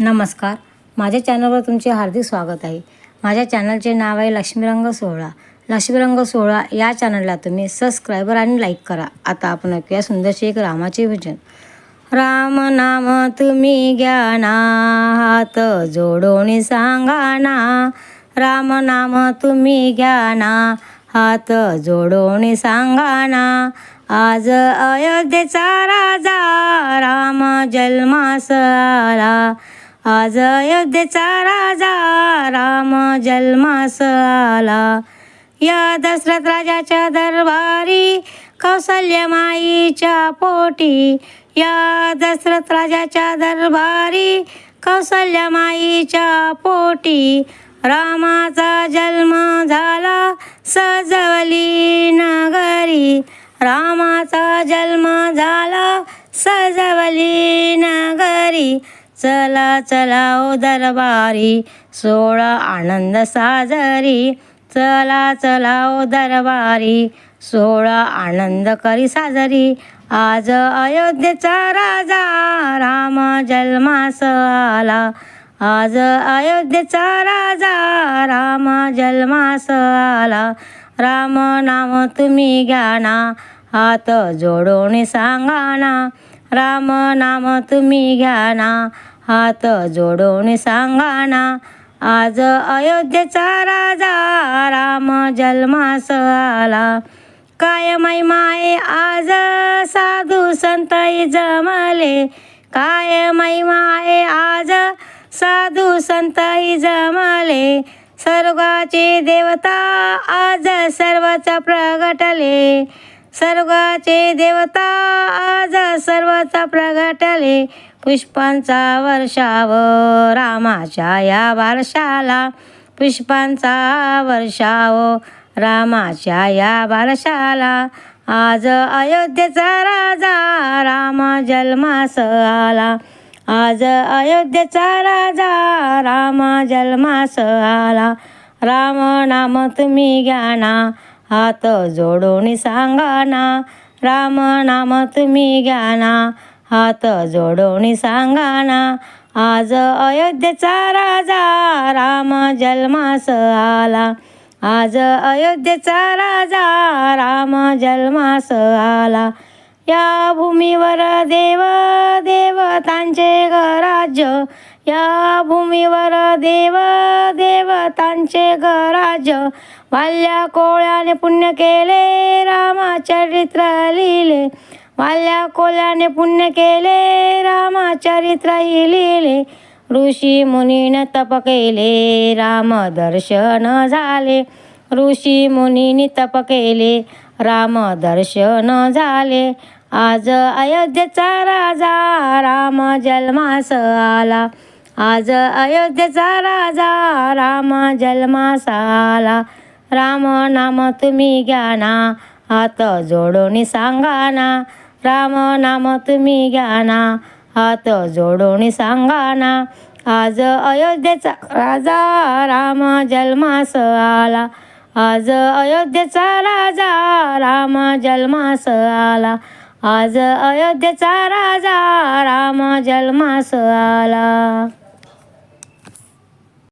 नमस्कार. माझ्या चॅनलवर तुमचे हार्दिक स्वागत आहे. माझ्या चॅनलचे नाव आहे लक्ष्मीरंग सोहळा. लक्ष्मीरंग सोहळा या चॅनलला तुम्ही सबस्क्रायबर आणि लाईक करा. आता आपण ऐकूया सुंदरशी एक रामाचे भजन. राम नाम तुम्ही घ्या ना हात जोडून सांगा ना. राम नाम तुम्ही घ्या ना हात जोडून सांगा ना. आज अयोध्येचा राजा राम जन्मास आला. आज अयोध्येचा राजा राम जन्मास आला. या दशरथ राजाच्या दरबारी कौसल्यमाईच्या पोटी. या दशरथ राजाच्या दरबारी कौसल्यमाईच्या पोटी. रामाचा जन्म झाला सजवली नगरी. रामाचा जन्म झाला सजवली नगरी. चला चला ओ दरबारी सोळा आनंद साजरी. चला चला ओ दरबारी सोळा आनंद करी साजरी. आज अयोध्येचा राजा राम जन्मास आला आज अयोध्येचा राजा राम जन्मास आला राम नाम तुम्ही घ्या ना हात जोडून सांगा ना. राम नाम तुम्ही घ्या ना हात जोडून सांगा ना. आज अयोध्येचा राजा राम जन्मास आला काय महिमाय आज साधू संत जमले. काय महिमाय आज साधू संत जमले. स्वर्गाचे देवता आज सर्वच प्रगटले. स्वर्गाचे देवता आज सर्वच प्रगटले पुष्पांचा वर्षाव रामाच्या या बारशाला पुष्पांचा वर्षाव रामाच्या या बारशाला आज अयोध्येचा राजा राम जन्मास आला आज अयोध्येचा राजा राम जन्मास आला राम नाम तुम्ही ज्ञाना हात जोडून सांगा ना राम नाम तुम्ही घ्या ना. हात जोडून सांगा ना आज अयोध्येचा राजा राम जन्मास आला. आज अयोध्येचा राजा राम जन्मास आला. या भूमीवर देव देवतांचे गराज्य. या भूमीवर देव देवतांचे गराज्य. वाल्या कोळ्याने पुण्य केले रामाचरित्र लिहिले. वाल्या कोळ्याने पुण्य केले रामाचरित्र लिहिले. ऋषी मुनीन तप केले राम दर्शन झाले. ऋषी मुनीने तप केले राम दर्शन झाले. आज अयोध्येचा राजा राम जन्मास आला. आज अयोध्येचा राजा राम जन्मास आला. राम नाम तुम्ही घ्या ना हात जोडोनी सांगा ना राम नाम तुम्ही घ्या ना हात जोडोनी सांगा ना आज अयोध्येचा राजा राम जन्मास आला. आज अयोध्येचा राजा राम जन्मास आला. आज अयोध्येचा राजा राम जन्मास आला.